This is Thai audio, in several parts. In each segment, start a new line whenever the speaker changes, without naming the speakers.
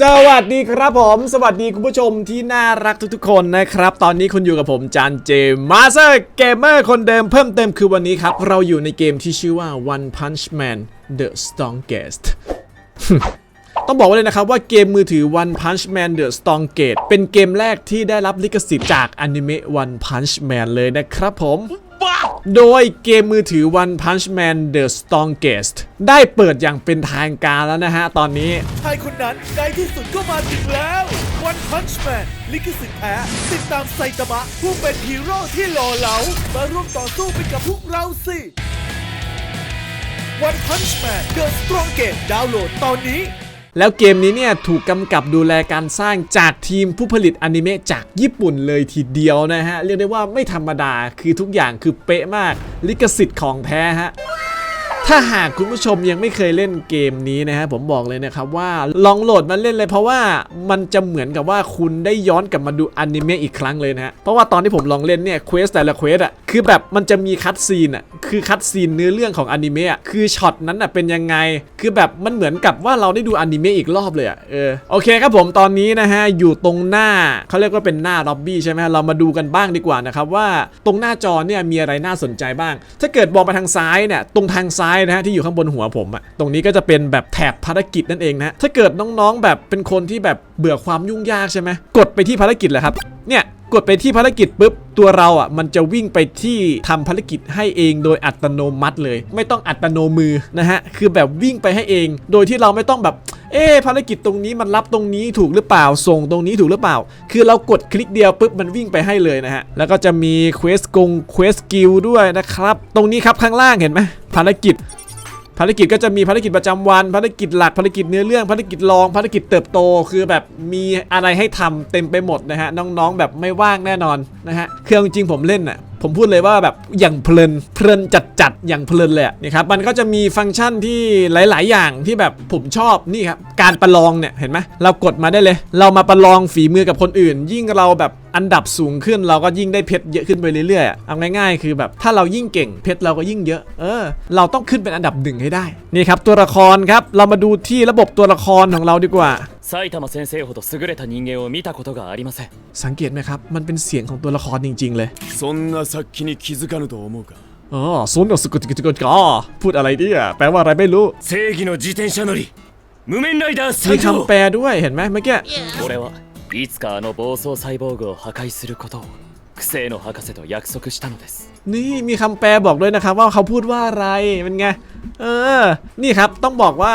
สวัสดีครับผม สวัสดีคุณผู้ชมที่น่ารักทุกๆคนนะครับ ตอนนี้คุณอยู่กับผมจานเจมาสเตอร์เกมเมอร์คนเดิมเพิ่มเติมคือวันนี้ครับ เราอยู่ในเกมที่ชื่อว่า One Punch Man The Strongest ต้องบอกไว้เลยนะครับว่าเกมมือถือ One Punch Man The Strongest เป็นเกมแรกที่ได้รับลิขสิทธิ์จากอนิเมะ One Punch Man เลยนะครับผม โดยเกมมือถือ One Punch Man The Strongest ได้เปิดอย่างเป็นทางการแล้วนะฮะตอนนี้
ชายคนนั้นในที่สุดก็มาถึงแล้ว One Punch Man ลิขสิทธิ์แท้ติดตามไซตามะ ผู้เป็นฮีโร่ที่หล่อเหลา มาร่วมต่อสู้ไปกับพวกเราสิ One Punch Man The Strongest ดาวน์โหลดตอนนี้
แล้วเกมนี้เนี่ยถูกกำกับดูแลการสร้างจากทีมผู้ผลิตอนิเมะจากญี่ปุ่นเลยทีเดียวนะฮะ เรียกได้ว่าไม่ธรรมดาคือทุกอย่างคือเป๊ะมากลิขสิทธิ์ของแท้ฮะ ถ้าหากคุณผู้ชมยังไม่เคยเล่นเกมนี้นะฮะผมบอกเลยนะครับว่าลองโหลดมาเล่นเลย เพราะว่ามันจะเหมือนกับว่าคุณได้ย้อนกลับมาดูอนิเมะอีกครั้งเลยนะฮะเพราะว่าตอนที่ผมลองเล่นเนี่ยเควสแต่ละเควสอะคือแบบมันจะมีคัดซีนอะคือคัดซีนเนื้อเรื่องของอนิเมะอะคือช็อตนั้นอะเป็นยังไง คือแบบมันเหมือนกับว่าเราได้ดูอนิเมะอีกรอบเลยอะเออโอเคครับผมตอนนี้นะฮะอยู่ตรงหน้าเขาเรียกว่าเป็นหน้าล็อบบี้ใช่ไหมฮะเรามาดูกันบ้างดีกว่านะครับว่าตรงหน้าจอเนี่ยมีอะไรน่าสนใจบ้าง ถ้าเกิดมองไปทางซ้ายเนี่ยตรงทางซ้ายนะฮะที่อยู่ข้างบนหัวผมอะตรงนี้ก็จะเป็นแบบแถบภารกิจนั่นเองนะถ้าเกิดน้องๆแบบเป็นคนที่แบบเบื่อความยุ่งยากใช่ไหมกดไปที่ภารกิจเลยครับเนี่ยกดไปที่ภารกิจปุ๊บตัวเราอะมันจะวิ่งไปที่ทำภารกิจให้เองโดยอัตโนมัติเลย ไม่ต้องอัตโนมือนะฮะคือแบบวิ่งไปให้เอง โดยที่เราไม่ต้องแบบ เอ๊ภารกิจตรงนี้มันรับตรงนี้ถูกหรือเปล่าส่งตรงนี้ถูกหรือเปล่า คือเรากดคลิกเดียวปุ๊บมันวิ่งไปให้เลยนะฮะ แล้วก็จะมีเควสกงเควสกิลด้วยนะครับ ตรงนี้ครับข้างล่างเห็นไหมภารกิจภารกิจก็จะมีภารกิจประจำวันภารกิจหลักภารกิจเนื้อเรื่องภารกิจรองภารกิจเติบโต คือแบบมีอะไรให้ทำเต็มไปหมดนะฮะน้องๆ แบบไม่ว่างแน่นอนนะฮะคือเอาจริงผมเล่นอะ ผมพูดเลยว่าแบบอย่างเพลินเพลินจัดๆอย่างเพลินเลยอะนี่ครับมันก็จะมีฟังก์ชันที่หลาย ๆ อย่างที่แบบผมชอบนี่ครับการประลองเนี่ยเห็นไหมเรากดมาได้เลย เรามาประลองฝีมือกับคนอื่น ยิ่งเราแบบอันดับสูงขึ้นเราก็ยิ่งได้เพชรเยอะขึ้นไปเรื่อยๆอะเอาง่ายๆ คือแบบถ้าเรายิ่งเก่งเพชรเราก็ยิ่งเยอะ เออ เราต้องขึ้นเป็นอันดับหนึ่งให้ได้ นี่ครับตัวละครครับ เรามาดูที่ระบบตัวละครของเราดีกว่า
埼玉先生ほど優れた人間を見たことがありません
สังเกตไหมครับ มันเป็นเสียงของตัวละครจริง ๆ เลย
そんな殺気に気づかぬと思うか
อ๋อซุนกับสกุติกุติกุติกอพูดอะไรเนี่ยแปลว่าอะไรไม่รู้
正義の自転車乗り無面ライダー
มี
参上
คำแปลด้วยเห็นไหมเมื่อกี้
俺はいつかあの暴走サイボーグを破壊することをクセイの博士と約束したのです
นี่มีคำแปลบอกด้วยนะครับ ว่าเขาพูดว่าอะไรเป็นไงเออ นี่ครับต้องบอกว่า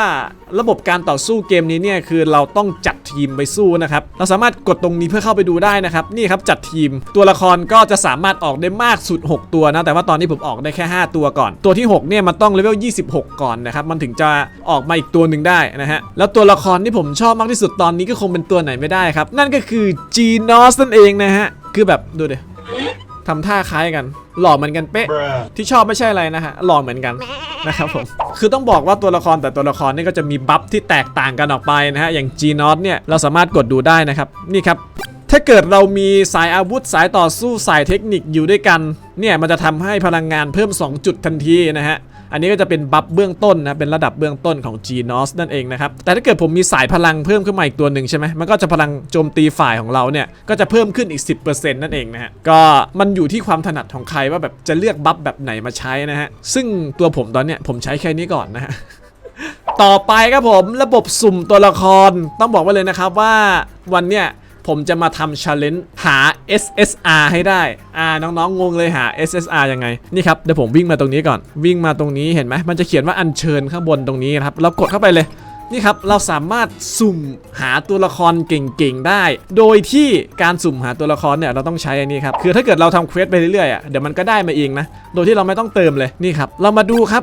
ระบบการต่อสู้เกมนี้เนี่ยคือเราต้องจัดทีมไปสู้นะครับ เราสามารถกดตรงนี้เพื่อเข้าไปดูได้นะครับ นี่ครับจัดทีม ตัวละครก็จะสามารถออกได้มากสุด 6 ตัวนะ แต่ว่าตอนนี้ผมออกได้แค่ 5 ตัวก่อน ตัวที่ 6 เนี่ยมันต้องเลเวล 26 ก่อนนะครับ มันถึงจะออกมาอีกตัวหนึ่งได้นะฮะ แล้วตัวละครที่ผมชอบมากที่สุดตอนนี้ก็คงเป็นตัวไหนไม่ได้ครับ นั่นก็คือ g n o s นั่นเองนะฮะ คือแบบดูเดิ ทำท่าคล้ายกัน หล่อเหมือนกันเป๊ะ ที่ชอบไม่ใช่อะไรนะฮะ หล่อเหมือนกันนะครับผม คือต้องบอกว่าตัวละครแต่ตัวละครนี่ก็จะมีบัฟที่แตกต่างกันออกไปนะฮะ อย่าง g n o t เนี่ยเราสามารถกดดูได้นะครับ นี่ครับ ถ้าเกิดเรามีสายอาวุธสายต่อสู้สายเทคนิคอยู่ด้วยกัน เนี่ยมันจะทำให้พลังงานเพิ่ม 2 จุดทันทีนะฮะ อันนี้ก็จะเป็นบัฟเบื้องต้นนะ เป็นระดับเบื้องต้นของ g n o s นั่นเองนะครับ แต่ถ้าเกิดผมมีสายพลังเพิ่มขึ้นมาอีกตัวหนึ่งใช่ไหมมันก็จะพลังโจมตีฝ่ายของเราเนี่ย ก็จะเพิ่มขึ้นอีก 10%นั่นเองนะฮะ ก็มันอยู่ที่ความถนัดของใครว่าแบบจะเลือกบัฟแบบไหนมาใช้นะฮะ ซึ่งตัวผมตอนเนี้ยผมใช้แค่นี้ก่อนนะฮะต่อไปครับผมระบบสุ่มตัวละครต้องบอกไว้เลยนะครับว่าวันเนี้ย ผมจะมาทำชาเลนจ์หา SSR ให้ได้ อ่า น้องๆ งงเลยหา SSR ยังไง นี่ครับ เดี๋ยวผมวิ่งมาตรงนี้ก่อน วิ่งมาตรงนี้เห็นไหม มันจะเขียนว่าอัญเชิญข้างบนตรงนี้นะครับ เรากดเข้าไปเลย นี่ครับ เราสามารถสุ่มหาตัวละครเก่งๆ ได้ โดยที่การสุ่มหาตัวละครเนี่ย เราต้องใช้อันนี้ครับ คือถ้าเกิดเราทำเควสไปเรื่อยๆอะ เดี๋ยวมันก็ได้มาเองนะ โดยที่เราไม่ต้องเติมเลย นี่ครับ เรามาดูครับ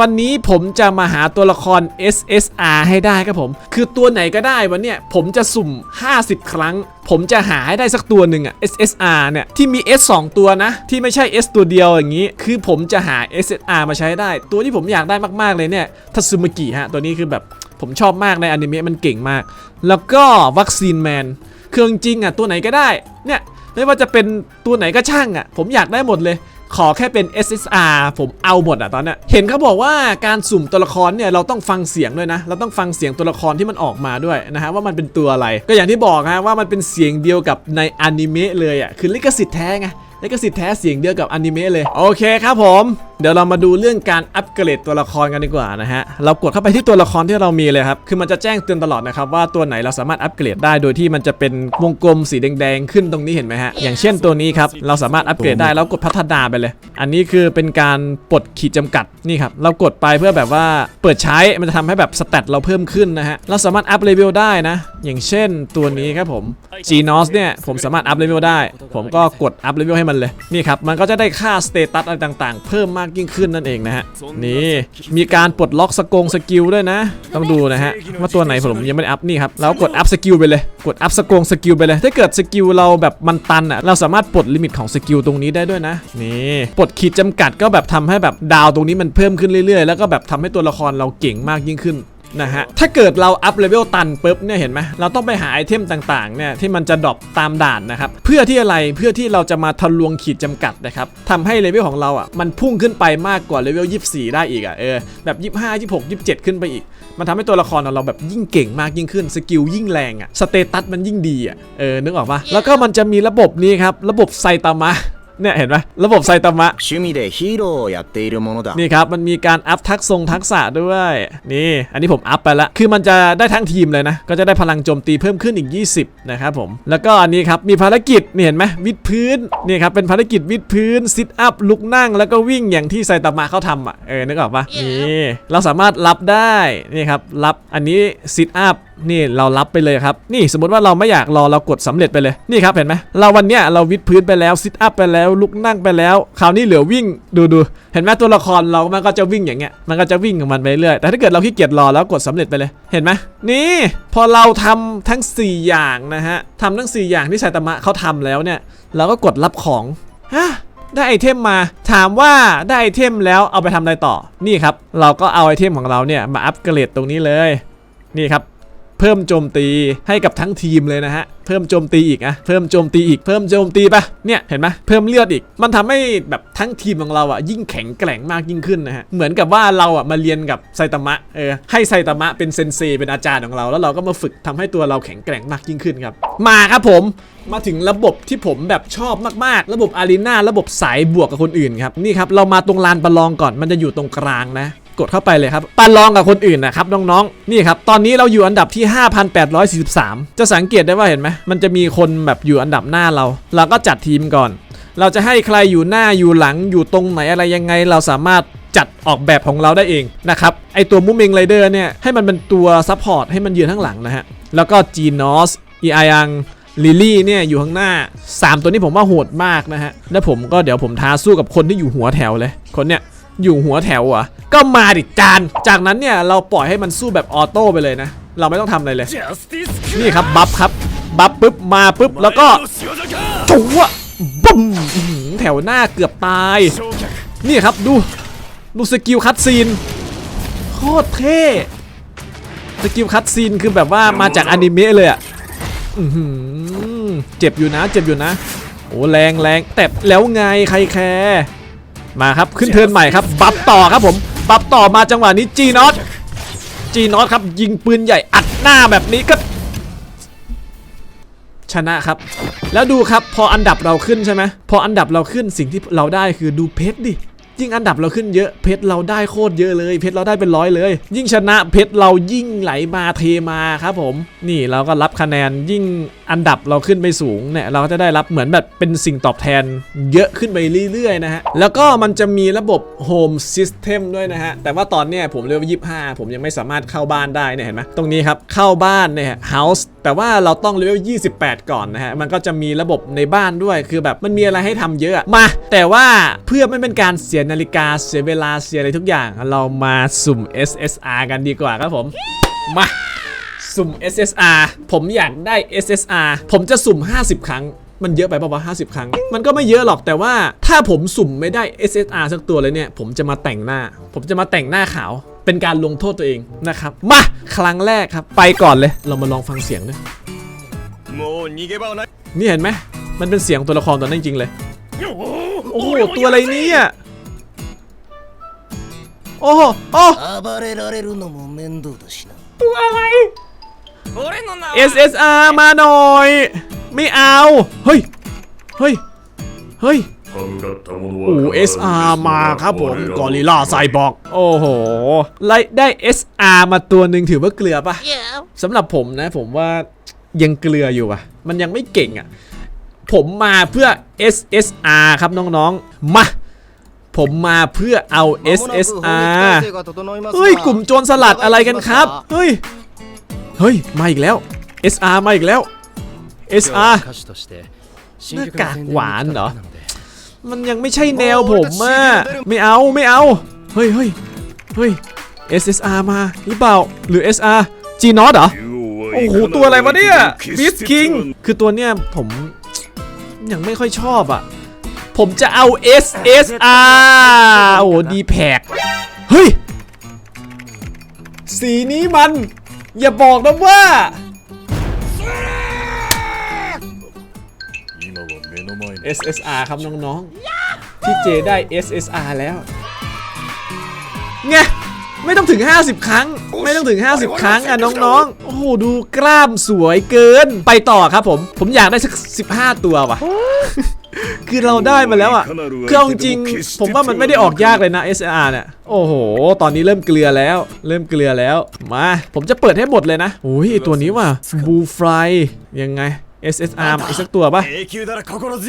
วันนี้ผมจะมาหาตัวละคร SSR ให้ได้ครับผม คือตัวไหนก็ได้วันเนี้ยผมจะสุ่ม 50 ครั้ง ผมจะหาให้ได้สักตัวหนึ่งอะ SSR เนี่ย ที่มี S 2 ตัวนะ ที่ไม่ใช่ S ตัวเดียวอย่างนี้ คือผมจะหา SSR มาใช้ได้ ตัวที่ผมอยากได้มากๆเลยเนี่ยทัตสึมกิฮะ ตัวนี้คือแบบผมชอบมากในอนิเมะมันเก่งมาก แล้วก็วัคซีนแมนคือจริงอะตัวไหนก็ได้ เนี่ยไม่ว่าจะเป็นตัวไหนก็ช่างอะผมอยากได้หมดเลย ขอแค่เป็น SSR ผมเอาหมดอะตอนเนี้ยเห็นเขาบอกว่าการสุ่มตัวละครเนี่ยเราต้องฟังเสียงด้วยนะ เราต้องฟังเสียงตัวละครที่มันออกมาด้วยนะฮะว่ามันเป็นตัวอะไร ก็อย่างที่บอกฮะว่ามันเป็นเสียงเดียวกับในอนิเมะเลยอะคือลิขสิทธิ์แท้ไงลิขสิทธิ์แท้เสียงเดียวกับอนิเมะเลย โอเคครับผม เดี๋ยวเรามาดูเรื่องการอัปเกรดตัวละครกันดีกว่านะฮะ เรากดเข้าไปที่ตัวละครที่เรามีเลยครับ คือมันจะแจ้งเตือนตลอดนะครับว่าตัวไหนเราสามารถอัปเกรดได้โดยที่มันจะเป็นวงกลมสีแดงๆขึ้นตรงนี้เห็นไหมฮะ อย่างเช่นตัวนี้ครับ เราสามารถอัปเกรดได้แล้วกดพัฒนาไปเลย อันนี้คือเป็นการปลดขีดจำกัดนี่ครับ เรากดไปเพื่อแบบว่าเปิดใช้ มันจะทำให้แบบสเตตเราเพิ่มขึ้นนะฮะ เราสามารถอัพเลเวลได้นะ อย่างเช่นตัวนี้ครับผม g n o s เนี่ย ผมสามารถอัพเลเวลได้ ผมก็กดอัพเลเวลให้มันเลย นี่ครับ มันก็จะได้ค่าสเตตัสอะไรต่างๆ เพิ่มมากยิ่งขึ้นนั่นเองนะฮะนี่มีการปลดล็อกสกงสกิลด้วยนะ ต้องดูนะฮะว่าตัวไหนผมยังไม่ได้อัพนี่ครับแล้วกดอัพสกิลไปเลยกดอัพสกงสกิลไปเลยถ้าเกิดสกิลเราแบบมันตันอะเราสามารถปลดลิมิตของสกิลตรงนี้ได้ด้วยนะนี่ปลดขีดจำกัดก็แบบทำให้แบบดาวตรงนี้มันเพิ่มขึ้นเรื่อยๆ แล้วก็แบบทำให้ตัวละครเราเก่งมากยิ่งขึ้น นะฮะ ถ้าเกิดเราอัพเลเวลตันปุ๊บเนี่ยเห็นไหมเราต้องไปหาไอเทมต่างๆเนี่ยที่มันจะดรอปตามด่านนะครับ เพื่อที่อะไรเพื่อที่เราจะมาทะลวงขีดจำกัดนะครับทำให้เลเวลของเราอะมันพุ่งขึ้นไปมากกว่าเลเวล24 ได้อีกอะเออแบบ25 26 27 ขึ้นไปอีก มันทำให้ตัวละครของเราแบบยิ่งเก่งมากยิ่งขึ้นสกิลยิ่งแรงอะสเตตัสมันยิ่งดีอะเออนึกออกปะแล้วก็มันจะมีระบบนี้ครับระบบไซตามะ เนี่ยเห็นไหมระบบไซตามะนี่ครับมันมีการอัพทักทงทักษะด้วย นี่ อันนี้ผมอัพไปละคือมันจะได้ทั้งทีมเลยนะ ก็จะได้พลังโจมตีเพิ่มขึ้นอีก 20 นะครับผม แล้วก็อันนี้ครับมีภารกิจเนี่ยเห็นไหมวิดพื้นนี่ครับเป็นภารกิจวิดพื้นซิทอัพลุกนั่งแล้วก็วิ่งอย่างที่ไซตามะเขาทำอะเออนึกออกปะนี่เราสามารถรับได้นี่ครับรับอันนี้ซิทอัพ นี่เรารับไปเลยครับ นี่สมมติว่าเราไม่อยากรอเรากดสำเร็จไปเลย นี่ครับเห็นไหมเราวันเนี้ยเราวิดพื้นไปแล้วซิทอัพไปแล้วลุกนั่งไปแล้วคราวนี้เหลือวิ่งดูดูเห็นไหมตัวละครเรามันก็จะวิ่งอย่างเงี้ยมันก็จะวิ่งของมันไปเรื่อยแต่ถ้าเกิดเราขี้เกียจรอแล้วกดสำเร็จไปเลยเห็นไหมนี่พอเราทำทั้ง 4 อย่างนะฮะทำทั้ง 4 อย่างที่ไซตามะเขาทำแล้วเนี่ย เราก็กดรับของฮะได้ไอเทมมาถามว่าได้ไอเทมแล้วเอาไปทำอะไรต่อนี่ครับ เราก็เอาไอเทมของเราเนี่ยมาอัปเกรดตรงนี้เลย นี่ครับ เพิ่มโจมตีให้กับทั้งทีมเลยนะฮะเพิ่มโจมตีอีกอะเพิ่มโจมตีอีกเพิ่มโจมตีปะเนี่ยเห็นไหมเพิ่มเลือดอีก มันทำให้แบบทั้งทีมของเราอะยิ่งแข็งแกร่งมากยิ่งขึ้นนะฮะเหมือนกับว่าเราอะมาเรียนกับไซตามะเออให้ไซตามะเป็นเซนเซเป็นอาจารย์ของเรา แล้วเราก็มาฝึกทำให้ตัวเราแข็งแกร่งมากยิ่งขึ้นครับ มาครับผมมาถึงระบบที่ผมแบบชอบมากๆ ระบบอารีนาระบบสายบวกกับคนอื่นครับนี่ครับเรามาตรงลานประลองก่อนมันจะอยู่ตรงกลางนะ กดเข้าไปเลยครับประลองกับคนอื่นนะครับน้องๆนี่ครับตอนนี้เราอยู่อันดับที่ 5,843 จะสังเกตได้ว่าเห็นไหมมันจะมีคนแบบอยู่อันดับหน้าเรา เราก็จัดทีมก่อน เราจะให้ใครอยู่หน้าอยู่หลังอยู่ตรงไหนอะไรยังไง เราสามารถจัดออกแบบของเราได้เองนะครับไอตัวมูเมงไรเดอร์เนี่ยให้มันเป็นตัวซัพพอร์ตให้มันยืนข้างหลังนะฮะแล้วก็จีนอสอีไอยังลิลี่เนี่ยอยู่ข้างหน้า 3 ตัวนี้ผมว่าโหดมากนะฮะ แล้วผมก็เดี๋ยวผมท้าสู้กับคนที่อยู่หัวแถวเลย คนเนี้ย อยู่หัวแถวอะก็มาดิจาน จากนั้นเนี่ยเราปล่อยให้มันสู้แบบออโต้ไปเลยนะ เราไม่ต้องทำอะไรเลย นี่ครับบัฟครับ บัฟปุ๊บมาปุ๊บแล้วก็จุ๊วบุ้มแถวหน้าเกือบตาย นี่ครับดู ดูสกิลคัตซีนโคตรเท่สกิลคัตซีนคือแบบว่ามาจากอนิเมะเลยอะเจ็บอยู่นะ เจ็บอยู่นะ โอ้แรงแรงแต่แล้วไงใครแคร์ มาครับขึ้นเทิร์นใหม่ครับบัฟต่อครับผมบัฟต่อมาจังหวะนี้จีนอตจีนอตครับยิงปืนใหญ่อัดหน้าแบบนี้ก็ชนะครับ แล้วดูครับพออันดับเราขึ้นใช่ไหมพออันดับเราขึ้นสิ่งที่เราได้คือดูเพชรดิ ยิ่งอันดับเราขึ้นเยอะเพชรเราได้โคตรเยอะเลย เพชรเราได้เป็นร้อยเลย ยิ่งชนะเพชรเรายิ่งไหลมาเทมาครับผม นี่เราก็รับคะแนนยิ่งอันดับเราขึ้นไปสูงเนี่ยเราก็จะได้รับเหมือนแบบเป็นสิ่งตอบแทน เยอะขึ้นไปเรื่อยๆนะฮะแล้วก็มันจะมีระบบ Home System ด้วยนะฮะแต่ว่าตอนเนี้ยผมเลเวลยี่ห้าผมยังไม่สามารถเข้าบ้านได้เนี่ยเห็นไหมตรงนี้ครับเข้าบ้านเนี่ย House แต่ว่าเราต้องเลเวล 28 ก่อนนะฮะ มันก็จะมีระบบในบ้านด้วย คือแบบมันมีอะไรให้ทำเยอะ มา แต่ว่าเพื่อไม่เป็นการเสียยนาฬิกาเสียเวลาเสียอะไรทุกอย่าง เรามาสุ่ม SSR กันดีกว่าครับผม มาสุ่ม SSR ผมอยากได้ SSR ผมจะสุ่ม 50 ครั้ง มันเยอะไปป่าวะ50 ครั้ง มันก็ไม่เยอะหรอกแต่ว่าถ้าผมสุ่มไม่ได้ SSR สักตัวเลยเนี่ย ผมจะมาแต่งหน้า ผมจะมาแต่งหน้าขาว เป็นการลงโทษตัวเองนะครับ มาครั้งแรกครับ ไปก่อนเลย เรามาลองฟังเสียงด้วยนี่เห็นไหม มันเป็นเสียงตัวละครตัวนั้นจริงเลย โอ้โห ตัวอะไรนี่ะ โอ้โหโอ้
暴れられるのも面倒だしな
ตัวอะไร SSR มาหน่อย ไม่เอา เฮ้ย เฮ้ย เฮ้ย โอ้ SR มาครับผมกอริล่าไซบอร์กโอ้โหไล่ได้ SR มาตัวหนึ่งถือว่าเกลือปะสำหรับผมนะ ผมว่ายังเกลืออยู่อะมันยังไม่เก่งอะผมมาเพื่อ SSR ครับน้องๆ มา ผมมาเพื่อเอา SSR เฮ้ย กลุ่มโจรสลัดอะไรกันครับ เฮ้ย เฮ้ย มาอีกแล้ว SR มาอีกแล้ว SR หน้ากากหวานเหรอ มันยังไม่ใช่แนวผมอะไม่เอาไม่เอา เฮ้ยเฮ้ยเฮ้ย SSR มาหรือเปล่า หรือ SR G n o t เหรอ โอ้โห ตัวอะไรวะเนี่ยบิสคิงคือตัวเนี้ยผมยังไม่ค่อยชอบอะ ผมจะเอา SSR โอ้โหดีแพกเฮ้ย สีนี้มัน อย่าบอกนะว่า SSR ครับน้องๆ ที่เจได้ SSR แล้วไงไม่ต้องถึง 50 ครั้ง ไม่ต้องถึง 50 ครั้งอะน้องๆ โอ้โหดูกล้ามสวยเกิน ไปต่อครับผม ผมอยากได้สัก 15 ตัวว่ะ คือเราได้มาแล้วอะคือเอาจริง ผมว่ามันไม่ได้ออกยากเลยนะ SR เนี่ย โอ้โห ตอนนี้เริ่มเกลือแล้ว เริ่มเกลือแล้ว มา ผมจะเปิดให้หมดเลยนะโอ้ยตัวนี้ว่ะบูฟลายยังไง SSR อีกสักตัวปะ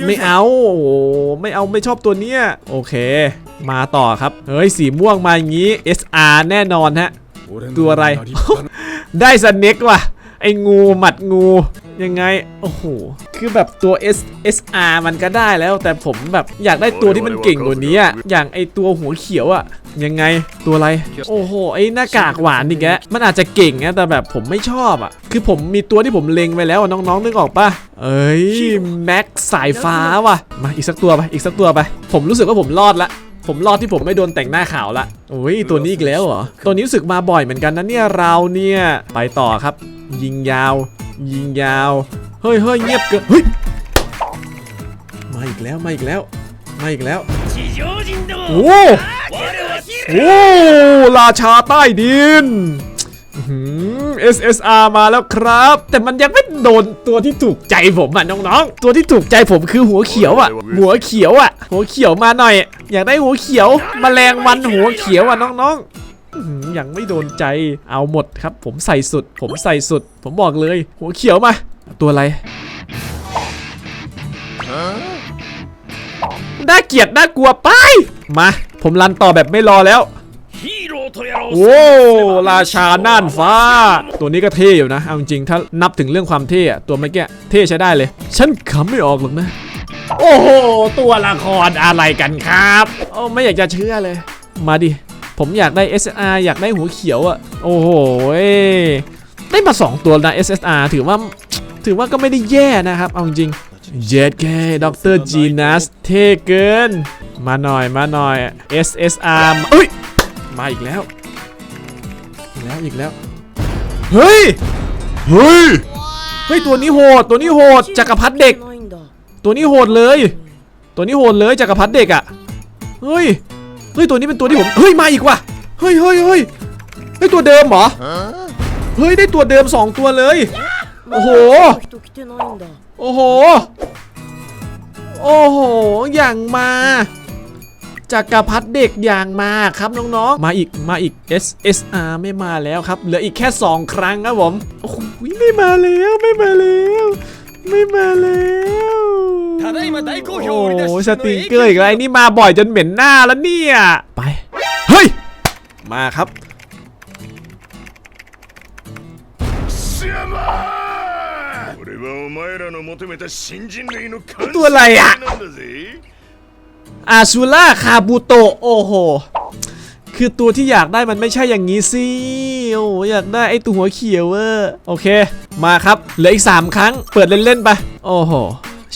ไม่เอาโอ้ไม่เอาไม่ชอบตัวเนี้ยโอเค มาต่อครับ เฮ้ย สีม่วงมาอย่างงี้ SR แน่นอนฮะ ตัวอะไร ได้สเน็กว่ะ ไอ้งูหมัดงู ยังไง โอ้โห คือแบบตัว S SR มันก็ได้แล้ว แต่ผมแบบอยากได้ตัวที่มันเก่งกว่านี้อะอย่างไอตัวหัวเขียวอะยังไงตัวอะไร โอ้โห ไอหน้ากากหวานนี่แกมันอาจจะเก่งนะแต่แบบผมไม่ชอบอะคือผมมีตัวที่ผมเล็งไปแล้วอะน้องๆนึกออกปะเอ้ยแม็กสายฟ้าว่ะ มาอีกสักตัวไปอีกสักตัวไป ผมรู้สึกว่าผมรอดละผมรอดที่ผมไม่โดนแต่งหน้าขาวละโอ้ยตัวนี้อีกแล้วเหรอ ตัวนี้รู้สึกมาบ่อยเหมือนกันนะเนี่ยเราเนี่ย ไปต่อครับ ยิงยาว ยิงยาว เฮ้ยเฮ้ยเงียบเกินเฮ้ยมาอีกแล้วมาอีกแล้วมาอีกแล้วโอ้โอ้ราชาใต้ดินหือ SSR มาแล้วครับ แต่มันยังไม่โดนตัวที่ถูกใจผมอะน้องๆ ตัวที่ถูกใจผมคือหัวเขียวอะ หัวเขียวอะ หัวเขียวมาหน่อย อยากได้หัวเขียวมแมลงวันหัวเขียวอะน้องๆ ยังไม่โดนใจเอาหมดครับ ผมใส่สุด ผมใส่สุด ผมบอกเลย หัวเขียวมา ตัวอะไรน่าเกลียดน่ากลัวไป มา ผมรันต่อแบบไม่รอแล้วโอ้ราชาน่านฟ้า ตัวนี้ก็เท่อยู่นะ เอาจริงๆถ้านับถึงเรื่องความเท่อะตัวเมื่อกี้เท่ใช้ได้เลย ฉันขำไม่ออกหรอกนะ โอ้โห ตัวละครอะไรกันครับ โอ้ไม่อยากจะเชื่อเลย มาดิ ผมอยากได้ SSR อยากได้หัวเขียวอะโอ้โหได้มา 2 ตัวนะ SSR ถือว่าถือว่าก็ไม่ได้แย่นะครับ เอาจริงเจ็ดแค่ด็อกเตอร์จีนัสเท่เกิน มาหน่อยมาหน่อย SSR มาเอ้ย มาอีกแล้ว อีกแล้วอีกแล้ว เฮ้ย เฮ้ย เฮ้ย ตัวนี้โหด ตัวนี้โหดจักรพรรดิเด็ก ตัวนี้โหดเลย ตัวนี้โหดเลยจักรพรรดิเด็กอะเฮ้ย เฮ้ยตัวนี้เป็นตัวที่ผมเฮ้ยมาอีกว่ะเฮ้ยเฮ้ยเฮ้ยเฮ้ยตัวเดิมเหรอเฮ้ยได้ตัวเดิม 2 ตัวเลยโอ้โหโอ้โหโอ้โหอย่างมาจากกระพัดเด็กอย่างมาครับน้องๆ มาอีกมาอีก SSR ไม่มาแล้วครับเหลืออีกแค่ 2 ครั้งครับผมโอ้ยไม่มาแล้วไม่มาแล้ว สติกเกอร์อีกไรนี่มาบ่อยจนเหม็นหน้าแล้วเนี่ยไปเฮ้ยมาครับตัวอะไรอะอาซูล่าคาบูโตโอ้โหคือตัวที่อยากได้มันไม่ใช่อย่างนี้สิโอ้อยากได้ไอตัวหัวเขียวเออโอเค มาครับเหลืออีก 3 ครั้ง เปิดเล่นๆไปโอ้โห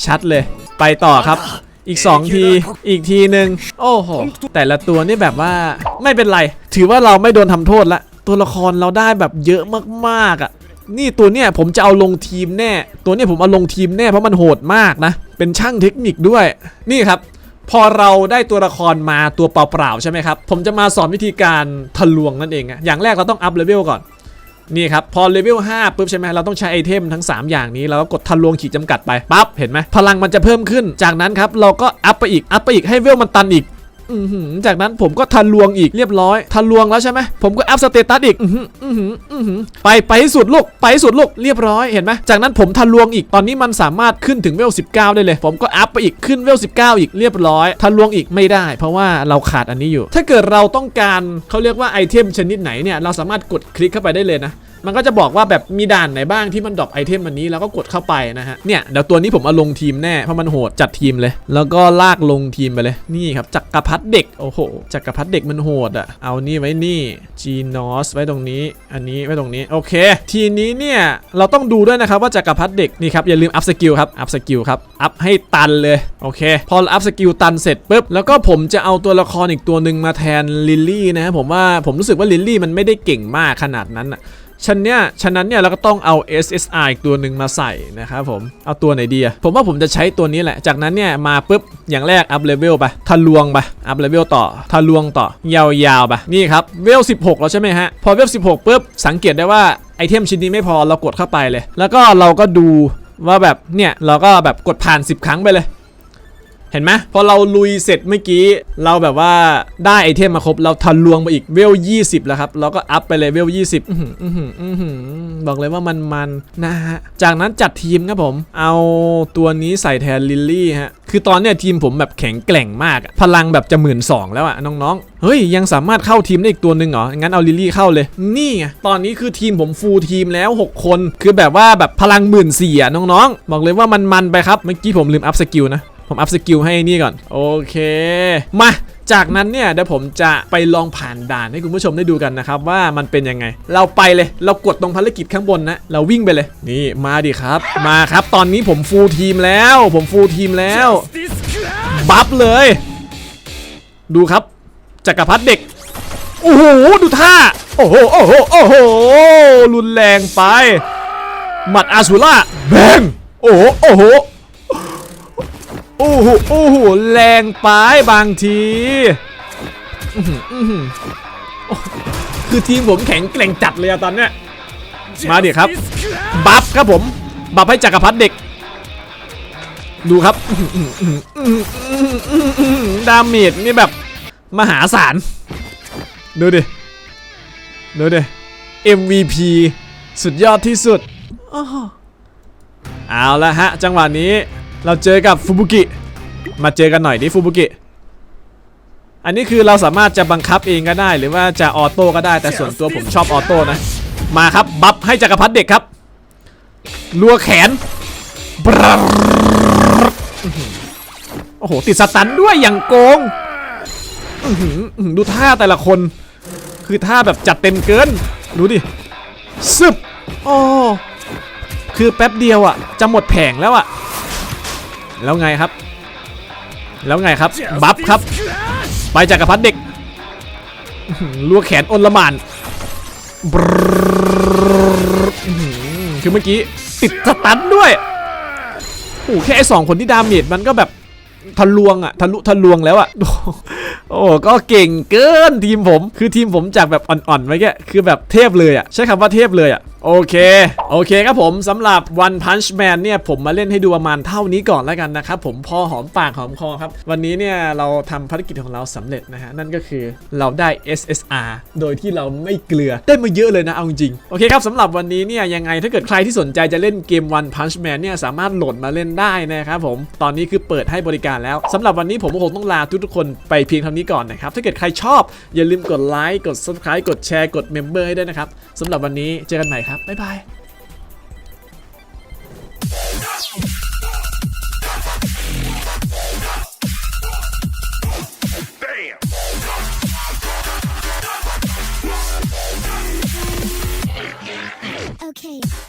ชัดเลย ไปต่อครับ อีก 2 ทีอีกทีหนึ่งโอ้โหแต่ละตัวนี่แบบว่าไม่เป็นไร ถือว่าเราไม่โดนทำโทษละ ตัวละครเราได้แบบเยอะมากๆอะนี่ตัวเนี้ยผมจะเอาลงทีมแน่ ตัวเนี้ยผมเอาลงทีมแน่เพราะมันโหดมากนะ เป็นช่างเทคนิคด้วย นี่ครับ พอเราได้ตัวละครมาตัวเปล่าๆใช่ไหมครับ ผมจะมาสอนวิธีการทะลวงนั่นเองอะอย่างแรกเราต้องอัพเลเวลก่อน นี่ครับพอเลเวล5ปุ๊บใช่ไหมเราต้องใช้ไอเทมทั้ง 3 อย่างนี้แล้วก็กดทะลวงขีดจำกัดไปปั๊บเห็นไหมพลังมันจะเพิ่มขึ้น จากนั้นครับเราก็อัพไปอีกอัพไปอีกให้เวลมันตันอีก จากนั้นผมก็ทะลวงอีกเรียบร้อยทะลวงแล้วใช่ไหมผมก็อัพสเตตัสอีกอือหืออือหืออือหือไปไปสุดลูกไปสุดลูกเรียบร้อยเห็นไหมจากนั้นผมทะลวงอีกตอนนี้มันสามารถขึ้นถึงเวล19 ได้เลย ผมก็อัพไปอีกขึ้นเวล19 อีกเรียบร้อยทะลวงอีกไม่ได้ เพราะว่าเราขาดอันนี้อยู่ ถ้าเกิดเราต้องการเขาเรียกว่าไอเทมชนิดไหนเนี่ยเราสามารถกดคลิกเข้าไปได้เลยนะมันก็จะบอกว่าแบบมีด่านไหนบ้างที่มันดรอปไอเทมอันนี้แล้วก็กดเข้าไปนะฮะ เนี่ยเดี๋ยวตัวนี้ผมเอาลงทีมแน่เพราะมันโหดจัดทีมเลย แล้วก็ลากลงทีมไปเลยนี่ครับจักรพรรดิเด็กโอ้โหจักรพรรดิเด็กมันโหดอะเอานี่ไว้นี่จีนอสไว้ตรงนี้ อันนี้ไว้ตรงนี้โอเค ทีนี้เนี่ยเราต้องดูด้วยนะครับว่าจักรพรรดิเด็กนี่ครับอย่าลืมอัพสกิลครับอัพสกิลครับอัพให้ตันเลยโอเค พออัพสกิลตันเสร็จปุ๊บแล้วก็ผมจะเอาตัวละครอีกตัวหนึ่งมาแทนลิลลี่นะผมว่าผมรู้สึกว่าลิลลี่มันไม่ได้เก่งมากขนาดนั้นอะ ฉันเนี่ยฉะนั้นเนี่ยเราก็ต้องเอา SSR อีกตัวหนึ่งมาใส่นะครับผม เอาตัวไหนดีอะผมว่าผมจะใช้ตัวนี้แหละ จากนั้นเนี่ยมาปุ๊บ อย่างแรกอัพเลเวลไปทะลวงไปอัพเลเวลต่อทะลวงต่อยาวๆไปนี่ครับเวล 16 แล้วใช่ไหมฮะ พอเวล 16ปุ๊บ สังเกตได้ว่าไอเทมชิ้นนี้ไม่พอเรากดเข้าไปเลย แล้วก็เราก็ดูว่าแบบเนี่ยเราก็แบบกดผ่าน 10 ครั้งไปเลย เห็นไหมพอเราลุยเสร็จเมื่อกี้ เราแบบว่าได้ไอเทมมาครบ เราทะลวงไปอีกเวล 20 แล้วครับ เราก็อัพไปเลยเวล 20 อื้อหืออื้อหืออื้อหือบอกเลยว่ามันมันนะฮะ จากนั้นจัดทีมครับผม เอาตัวนี้ใส่แทนลิลลี่ฮะ คือตอนเนี้ยทีมผมแบบแข็งแกร่งมากอะพลังแบบจะหมื่นสองแล้วอะน้องๆ เฮ้ย ยังสามารถเข้าทีมได้อีกตัวหนึ่งเหรอ งั้นเอาลิลลี่เข้าเลย นี่ไงตอนนี้คือทีมผมฟูลทีมแล้ว 6 คน คือแบบว่าแบบพลังหมื่นสี่อะน้องๆ บอกเลยว่ามันมันไปครับ เมื่อกี้ผมลืมอัพสกิลนะ ผมอัพสกิลให้นี่ก่อน โอเค มาจากนั้นเนี่ยเดี๋ยวผมจะไปลองผ่านด่านให้คุณผู้ชมได้ดูกันนะครับว่ามันเป็นยังไง เราไปเลยเรากดตรงภารกิจข้างบนนะเราวิ่งไปเลยนี่มาดิครับ มาครับ ตอนนี้ผมฟูลทีมแล้ว ผมฟูลทีมแล้วบัฟเลย ดูครับจักรพรรดิเด็กโอ้โหดูท่าโอ้โหโอ้โหโอ้โหรุนแรงไปหมัดอาสูล่าแบงโอ้โหโอ้โห โอ้โหโอ้โหแรงไปบางทีคือทีมผมแข็งแกร่งจัดเลยอะตอนเนี้ยมาเดิครับ บัฟครับผม บัฟให้จักรพรรดิเด็ก ดูครับดาเมจนี่แบบ มหาศาล ดูดิ ดูดิ MVP สุดยอดที่สุดอ้อเอาละฮะ จังหวะนี้ เราเจอกับฟูบุกิมาเจอกันหน่อยดิฟูบุกิอันนี้คือเราสามารถจะบังคับเองก็ได้ หรือว่าจะออโต้ก็ได้แต่ส่วนตัวผมชอบออโต้นะมาครับบัฟให้จักรพรรดิเด็กครับลัวแขนโอ้โหติดสตันด้วยอย่างโกงดูท่าแต่ละคน คือท่าแบบจัดเต็มเกิน ดูดิซึบโอ้คือแป๊บเดียวอะจะหมดแผงแล้วอะ แล้วไงครับ แล้วไงครับ บัฟครับ ไปจักรพรรดิเด็กอื้อหือลัวแขนอนละหมานบรรอื้อหือคือเมื่อกี้ติดสตันด้วยโอ้โหแค่ไอ้สองคนที่ดาเมจมันก็แบบทะลวงอะทะลุทะลวงแล้วอะโอ้โหก็เก่งเกินทีมผม คือทีมผมจากแบบอ่อนๆไว้แค่คือแบบเทพเลยอะใช้คำว่าเทพเลยอะโอเค โอเคครับผมสำหรับ One Punch Man เนี่ยผมมาเล่นให้ดูประมาณเท่านี้ก่อนแล้วกันนะครับผมพอหอมปากหอมคอครับ วันนี้เนี่ยเราทำภารกิจของเราสำเร็จนะฮะ นั่นก็คือเราได้ SSR โดยที่เราไม่เกลือได้มาเยอะเลยนะเอาจริงๆโอเคครับสำหรับวันนี้เนี่ยยังไงถ้าเกิดใครที่สนใจจะเล่นเกม One Punch Man เนี่ยสามารถโหลดมาเล่นได้นะครับผมตอนนี้คือเปิดให้บริการแล้วสำหรับวันนี้ผมก็คงต้องลาทุกๆคนไปเพียงเท่านี้ก่อนนะครับถ้าเกิดใครชอบอย่าลืมกดไลค์กด subscribe กดแชร์กด member ให้ด้วยนะครับสำหรับวันนี้เจอกันใหม่ครับ拜拜。Okay.